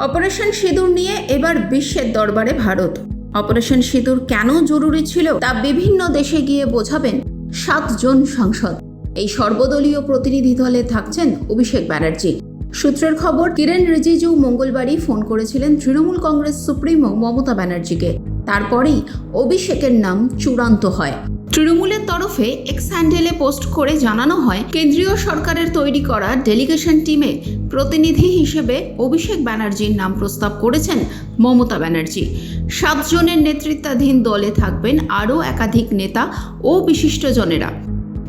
Operation সিঁদুর নিয়ে এবার বিশ্বের দরবারে ভারত। অপারেশন সিঁদুর কেন জরুরি ছিল তা বিভিন্ন দেশে গিয়ে বোঝাবেন সাতজন সাংসদ। এই সর্বদলীয় প্রতিনিধি দলে থাকছেন অভিষেক ব্যানার্জি। সূত্রের খবর, কিরেন রিজিজু মঙ্গলবারই ফোন করেছিলেন তৃণমূল কংগ্রেস সুপ্রিমো মমতা ব্যানার্জিকে। তারপরেই অভিষেকের নাম চূড়ান্ত হয়। তৃণমূলের তরফে এক্স হ্যান্ডেলে পোস্ট করে জানানো হয়, কেন্দ্রীয় সরকারের তৈরি করা ডেলিগেশন টিমে প্রতিনিধি হিসেবে অভিষেক ব্যানার্জির নাম প্রস্তাব করেছেন মমতা ব্যানার্জি। সাতজনের নেতৃত্বাধীন দলে থাকবেন আরও একাধিক নেতা ও বিশিষ্টজনেরা।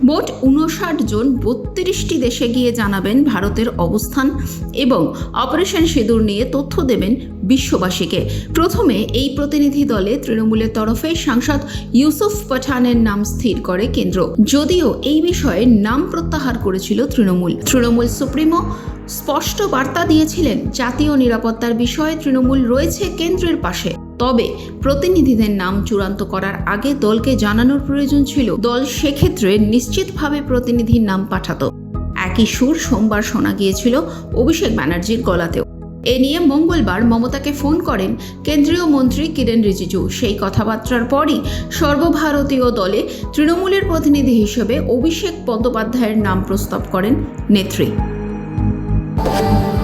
মোট উনষাট জন বত্রিশটি দেশে গিয়ে জানাবেন ভারতের অবস্থান এবং অপারেশন সিঁদুর নিয়ে তথ্য দেবেন বিশ্ববাসীকে। প্রথমে এই প্রতিনিধি দলে তৃণমূলের তরফে সাংসদ ইউসুফ পাঠানের নাম স্থির করে কেন্দ্র। যদিও এই বিষয়ে নাম প্রত্যাহার করেছিল তৃণমূল। তৃণমূল সুপ্রিমো স্পষ্ট বার্তা দিয়েছিলেন জাতীয় নিরাপত্তার বিষয়ে তৃণমূল রয়েছে কেন্দ্রের পাশে। তবে প্রতিনিধিদের নাম চূড়ান্ত করার আগে দলকে জানানোর প্রয়োজন ছিল। দল সেক্ষেত্রে নিশ্চিতভাবে প্রতিনিধির নাম পাঠাতো। একই সুর সোমবার শোনা গিয়েছিল অভিষেক ব্যানার্জির গলাতেও। এ নিয়ে মঙ্গলবার মমতাকে ফোন করেন কেন্দ্রীয় মন্ত্রী কিরেন রিজিজু। সেই কথাবার্তার পরই সর্বভারতীয় দলে তৃণমূলের প্রতিনিধি হিসেবে অভিষেক বন্দ্যোপাধ্যায়ের নাম প্রস্তাব করেন নেত্রী। Thank you.